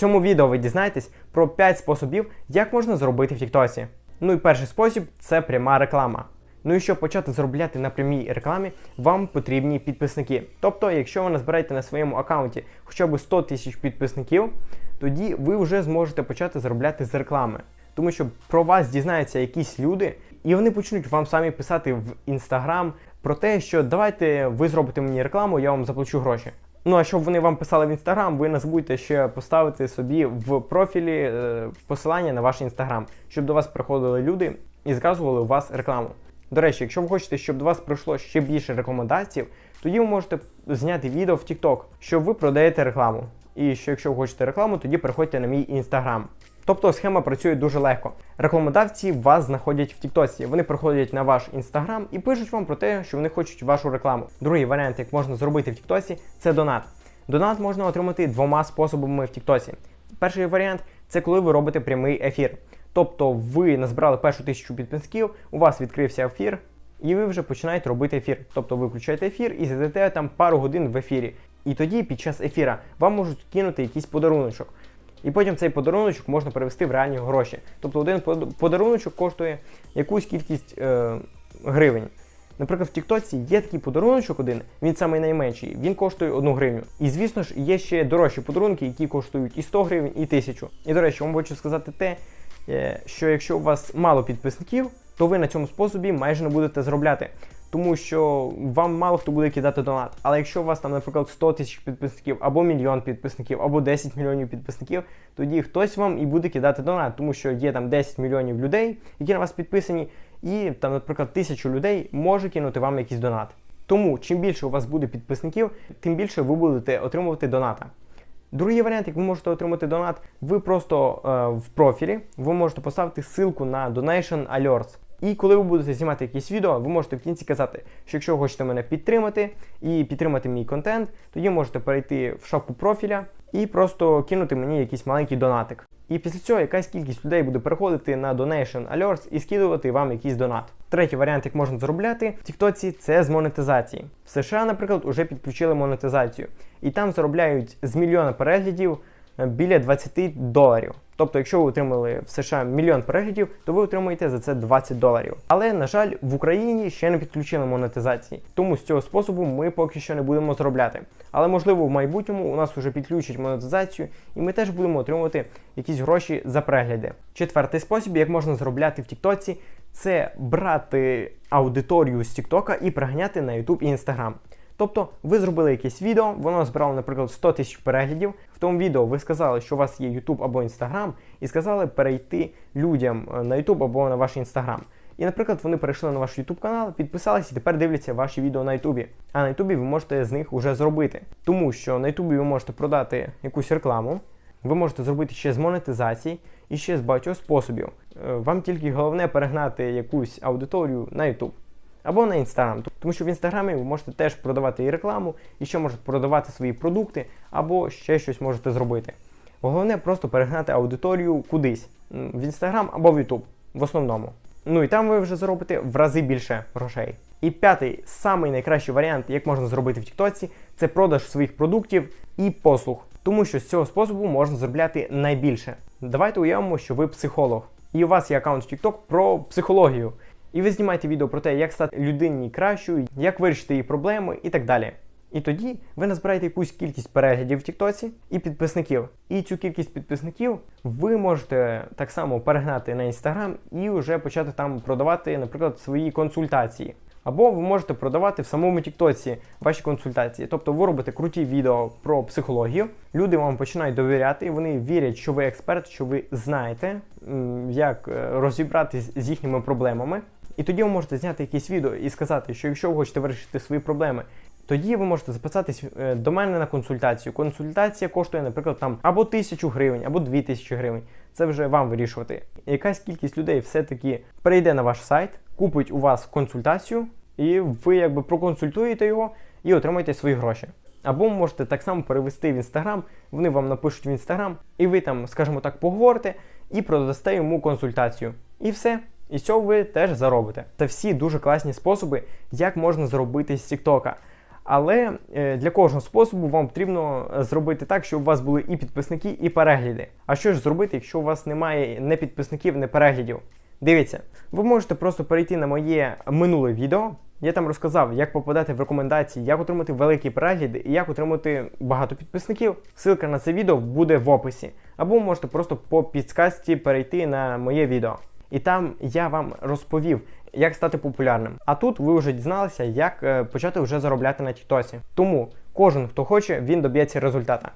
цьому відео ви дізнаєтесь про 5 способів, як можна зробити в Тіктосі. Ну і перший спосіб це пряма реклама. Ну і щоб почати заробляти на прямій рекламі, вам потрібні підписники. Тобто, якщо ви назбираєте на своєму аккаунті хоча б 100 тисяч підписників, тоді ви вже зможете почати заробляти з реклами. Тому що про вас дізнаються якісь люди, і вони почнуть вам самі писати в інстаграм про те, що давайте ви зробите мені рекламу, я вам заплачу гроші. Ну а щоб вони вам писали в інстаграм, ви не забудьте ще поставити собі в профілі е, посилання на ваш інстаграм, щоб до вас приходили люди і заказували у вас рекламу. До речі, якщо ви хочете, щоб до вас прийшло ще більше рекомендацій, тоді ви можете зняти відео в TikTok, що ви продаєте рекламу. І що якщо ви хочете рекламу, тоді приходьте на мій інстаграм. Тобто схема працює дуже легко. Рекламодавці вас знаходять в Тіктосі. Вони приходять на ваш інстаграм і пишуть вам про те, що вони хочуть вашу рекламу. Другий варіант, як можна зробити в Тіктосі, це донат. Донат можна отримати двома способами в Тіктосі. Перший варіант це коли ви робите прямий ефір. Тобто ви назбирали першу тисячу підписків, у вас відкрився ефір, і ви вже починаєте робити ефір. Тобто ви включаєте ефір і сидите там пару годин в ефірі. І тоді під час ефіра вам можуть кинути якийсь подаруночок. І потім цей подаруночок можна перевести в реальні гроші. Тобто один подаруночок коштує якусь кількість е, гривень. Наприклад, в Тіктоці є такий подаруночок один, він самий найменший, він коштує 1 гривню. І звісно ж, є ще дорожчі подарунки, які коштують і 100 гривень, і 1000. І до речі, вам хочу сказати те, е, що якщо у вас мало підписників, то ви на цьому способі майже не будете заробляти тому що вам мало хто буде кидати донат. Але якщо у вас там, наприклад, 100 тисяч підписників, або мільйон підписників, або 10 мільйонів підписників, тоді хтось вам і буде кидати донат, тому що є там 10 мільйонів людей, які на вас підписані, і там, наприклад, тисячу людей може кинути вам якийсь донат. Тому чим більше у вас буде підписників, тим більше ви будете отримувати доната. Другий варіант, як ви можете отримати донат, ви просто е, в профілі ви можете поставити ссылку на Donation Alerts. І коли ви будете знімати якісь відео, ви можете в кінці казати, що якщо ви хочете мене підтримати і підтримати мій контент, тоді можете перейти в шапку профіля і просто кинути мені якийсь маленький донатик. І після цього якась кількість людей буде переходити на Donation Alerts і скидувати вам якийсь донат. Третій варіант, як можна заробляти в Тіктоці, це з монетизації. В США, наприклад, вже підключили монетизацію, і там заробляють з мільйона переглядів е, біля 20 доларів. Тобто, якщо ви отримали в США мільйон переглядів, то ви отримаєте за це 20 доларів. Але, на жаль, в Україні ще не підключили монетизації, тому з цього способу ми поки що не будемо заробляти. Але можливо в майбутньому у нас вже підключать монетизацію, і ми теж будемо отримувати якісь гроші за перегляди. Четвертий спосіб, як можна заробляти в Тіктоці, це брати аудиторію з Тіктока і приганяти на YouTube і Instagram. Тобто ви зробили якесь відео, воно збирало, наприклад, 100 тисяч переглядів. В тому відео ви сказали, що у вас є YouTube або Instagram, і сказали перейти людям е, на YouTube або на ваш Instagram. І, наприклад, вони перейшли на ваш YouTube канал, підписалися і тепер дивляться ваші відео на YouTube. А на YouTube ви можете з них вже зробити. Тому що на YouTube ви можете продати якусь рекламу, ви можете зробити ще з монетизації і ще з багатьох способів. Е, вам тільки головне перегнати якусь аудиторію на YouTube або на Instagram. Тому що в інстаграмі ви можете теж продавати і рекламу, і ще можете продавати свої продукти, або ще щось можете зробити. Головне просто перегнати аудиторію кудись в інстаграм або в Ютуб, в основному. Ну і там ви вже заробите в рази більше грошей. І п'ятий, самий найкращий варіант, як можна зробити в Тіктоці, це продаж своїх продуктів і послуг. Тому що з цього способу можна заробляти найбільше. Давайте уявимо, що ви психолог, і у вас є аккаунт в TikTok про психологію. І ви знімаєте відео про те, як стати людині кращою, як вирішити її проблеми і так далі. І тоді ви назбираєте якусь кількість переглядів в Тіктоці і підписників. І цю кількість підписників ви можете так само перегнати на інстаграм і вже почати там продавати, наприклад, свої консультації. Або ви можете продавати в самому Тіктоці ваші консультації. Тобто ви робите круті відео про психологію, люди вам починають довіряти, вони вірять, що ви експерт, що ви знаєте, як е, розібратись з їхніми проблемами. І тоді ви можете зняти якесь відео і сказати, що якщо ви хочете вирішити свої проблеми, тоді ви можете записатись е, до мене на консультацію. Консультація коштує, наприклад, там або тисячу гривень, або дві тисячі гривень. Це вже вам вирішувати. Якась кількість людей все-таки прийде на ваш сайт, купить у вас консультацію, і ви якби проконсультуєте його і отримаєте свої гроші. Або можете так само перевести в інстаграм, вони вам напишуть в інстаграм, і ви там, скажімо так, поговорите і продасте йому консультацію. І все. І цього ви теж заробите. Це всі дуже класні способи, як можна зробити з Тіктока. Але е, для кожного способу вам потрібно е, зробити так, щоб у вас були і підписники, і перегляди. А що ж зробити, якщо у вас немає не підписників, не переглядів? Дивіться, ви можете просто перейти на моє минуле відео. Я там розказав, як попадати в рекомендації, як отримати великі перегляди і як отримати багато підписників. Ссылка на це відео буде в описі. Або можете просто по підсказці перейти на моє відео. І там я вам розповів, як стати популярним. А тут ви вже дізналися, як е, почати вже заробляти на Тіктосі. Тому кожен, хто хоче, він доб'ється результата.